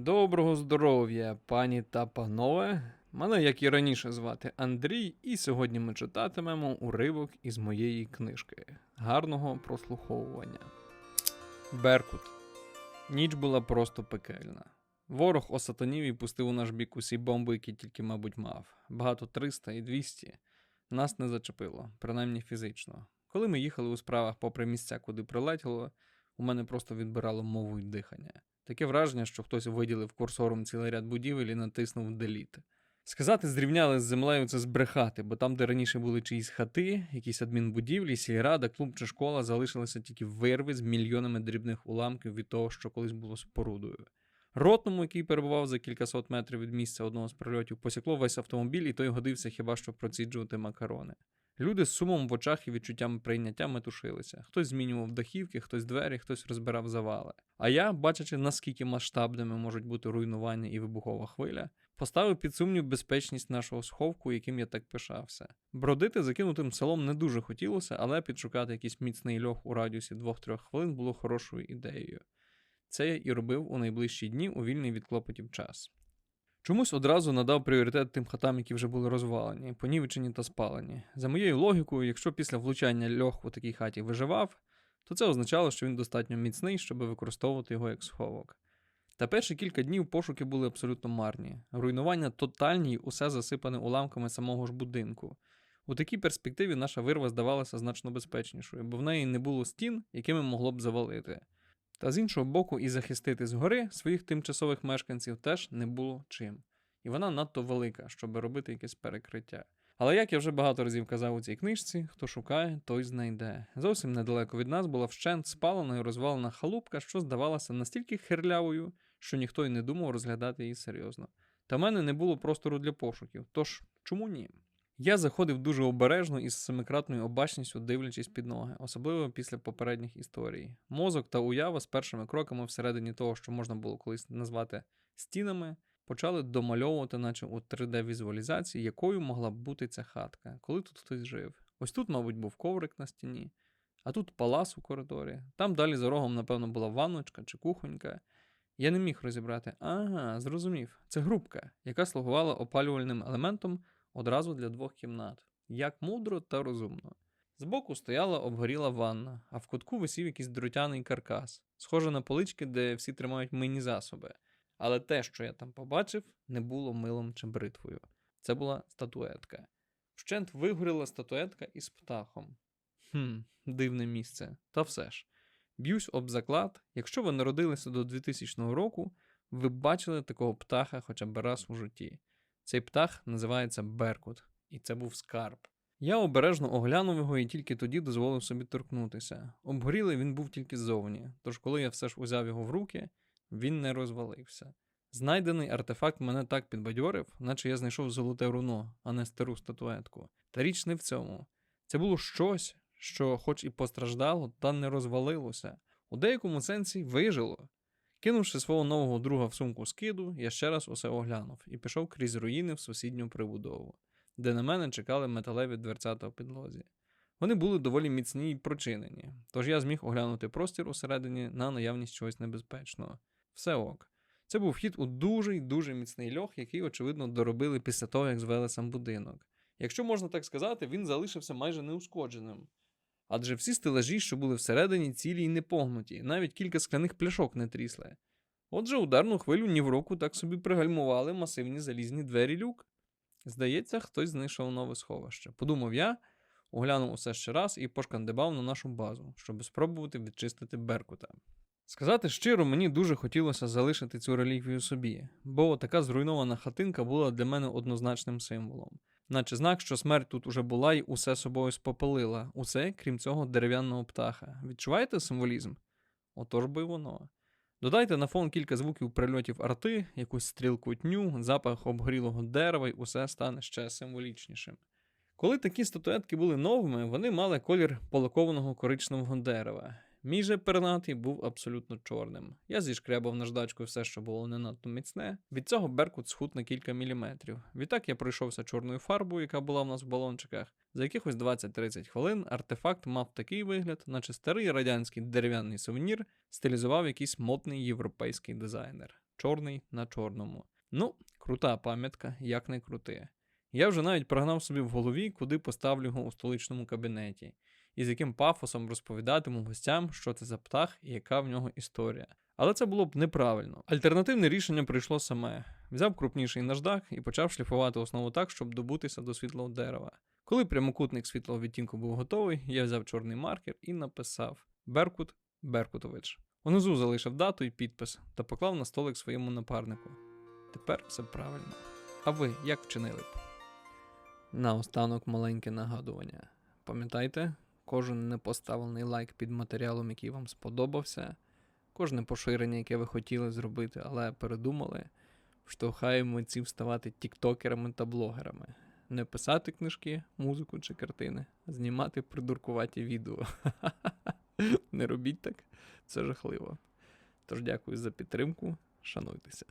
Доброго здоров'я, пані та панове. Мене, як і раніше, звати Андрій, і сьогодні ми читатимемо уривок із моєї книжки. Гарного прослуховування. Беркут. Ніч була просто пекельна. Ворог осатанів і пустив у наш бік усі бомби, які тільки, мабуть, мав. Багато 300 і 200. Нас не зачепило, принаймні фізично. Коли ми їхали у справах попри місця, куди прилетіло, у мене просто відбирало мову й дихання. Таке враження, що хтось виділив курсором цілий ряд будівель і натиснув Delete. Сказати, зрівняли з землею це збрехати, бо там, де раніше були чиїсь хати, якісь адмінбудівлі, сільрада, клуб чи школа, залишилися тільки вирви з мільйонами дрібних уламків від того, що колись було спорудою. Ротному, який перебував за кількасот метрів від місця одного з прильотів, посікло весь автомобіль, і той годився хіба що проціджувати макарони. Люди з сумом в очах і відчуттям прийняття метушилися. Хтось змінював дахівки, хтось двері, хтось розбирав завали. А я, бачачи, наскільки масштабними можуть бути руйнування і вибухова хвиля, поставив під сумнів безпечність нашого сховку, яким я так пишався. Бродити закинутим селом не дуже хотілося, але підшукати якийсь міцний льох у радіусі 2-3 хвилин було хорошою ідеєю. Це я і робив у найближчі дні у вільний від клопотів час. Чомусь одразу надав пріоритет тим хатам, які вже були розвалені, понівечені та спалені. За моєю логікою, якщо після влучання льох у такій хаті виживав, то це означало, що він достатньо міцний, щоб використовувати його як сховок. Та перші кілька днів пошуки були абсолютно марні. Руйнування тотальні, й усе засипане уламками самого ж будинку. У такій перспективі наша вирва здавалася значно безпечнішою, бо в неї не було стін, якими могло б завалити. Та з іншого боку, і захистити згори своїх тимчасових мешканців теж не було чим. І вона надто велика, щоб робити якесь перекриття. Але як я вже багато разів казав у цій книжці, хто шукає, той знайде. Зовсім недалеко від нас була вщент спалена і розвалена халупка, що здавалася настільки хирлявою, що ніхто й не думав розглядати її серйозно. Та в мене не було простору для пошуків, тож чому ні? Я заходив дуже обережно і з семикратною обачністю, дивлячись під ноги, особливо після попередніх історій. Мозок та уява з першими кроками всередині того, що можна було колись назвати стінами, почали домальовувати, наче у 3D-візуалізації, якою могла б бути ця хатка, коли тут хтось жив. Ось тут, мабуть, був коврик на стіні, а тут палас у коридорі. Там далі за рогом, напевно, була ванночка чи кухонька. Я не міг розібрати. Ага, зрозумів. Це грубка, яка слугувала опалювальним елементом одразу для двох кімнат. Як мудро та розумно. Збоку стояла обгоріла ванна, а в кутку висів якийсь дротяний каркас, схоже на полички, де всі тримають мийні засоби. Але те, що я там побачив, не було милом чи бритвою. Це була статуетка. Вщент вигоріла статуетка із птахом. Хм, дивне місце. Та все ж. Б'юсь об заклад, якщо ви народилися до 2000 року, ви бачили такого птаха хоча б раз у житті. Цей птах називається Беркут, і це був скарб. Я обережно оглянув його і тільки тоді дозволив собі торкнутися. Обгорілий він був тільки ззовні, тож коли я все ж узяв його в руки, він не розвалився. Знайдений артефакт мене так підбадьорив, наче я знайшов золоте руно, а не стару статуетку. Та річ не в цьому. Це було щось, що, хоч і постраждало, та не розвалилося. У деякому сенсі вижило. Кинувши свого нового друга в сумку скиду, я ще раз усе оглянув і пішов крізь руїни в сусідню прибудову, де на мене чекали металеві дверцята в підлозі. Вони були доволі міцні й прочинені, тож я зміг оглянути простір усередині на наявність чогось небезпечного. Все ок. Це був вхід у дуже й дуже міцний льох, який, очевидно, доробили після того, як звели сам будинок. Якщо можна так сказати, він залишився майже неушкодженим. Адже всі стелажі, що були всередині, цілі й не погнуті, навіть кілька скляних пляшок не трісли. Отже, ударну хвилю ні в року так собі пригальмували масивні залізні двері люк. Здається, хтось знайшов нове сховище. Подумав я, оглянув усе ще раз і пошкандибав на нашу базу, щоб спробувати відчистити Беркута. Сказати щиро, мені дуже хотілося залишити цю реліквію собі, бо така зруйнована хатинка була для мене однозначним символом наче знак, що смерть тут уже була і усе собою спопелила, усе, крім цього дерев'яного птаха. Відчуваєте символізм? Отож би воно. Додайте на фон кілька звуків прильотів арти, якусь стрілку тню, запах обгорілого дерева, і усе стане ще символічнішим. Коли такі статуетки були новими, вони мали колір полакованого коричневого дерева. Мій же пернатий був абсолютно чорним. Я зішкрябав наждачкою все, що було не надто міцне. Від цього беркут схуд на кілька міліметрів. Відтак я пройшовся чорною фарбою, яка була в нас в балончиках. За якихось 20-30 хвилин артефакт мав такий вигляд, наче старий радянський дерев'яний сувенір стилізував якийсь модний європейський дизайнер. чорний на чорному. Ну, крута пам'ятка, як не крути. Я вже навіть прогнав собі в голові, куди поставлю його у столичному кабінеті, і з яким пафосом розповідатиму гостям, що це за птах і яка в нього історія. Але це було б неправильно. Альтернативне рішення прийшло саме. Взяв крупніший наждак і почав шліфувати основу так, щоб добутися до світлого дерева. Коли прямокутник світлого відтінку був готовий, я взяв чорний маркер і написав Беркут Беркутович. Унизу залишив дату і підпис та поклав на столик своєму напарнику. Тепер все правильно. А ви як вчинили б? Наостанок маленьке нагадування. Пам'ятайте, кожен непоставлений лайк під матеріалом, який вам сподобався, кожне поширення, яке ви хотіли зробити, але передумали, штовхає митців ставати тіктокерами та блогерами. Не писати книжки, музику чи картини, а знімати придуркуваті відео. Не робіть так, це жахливо. Тож дякую за підтримку, шануйтеся.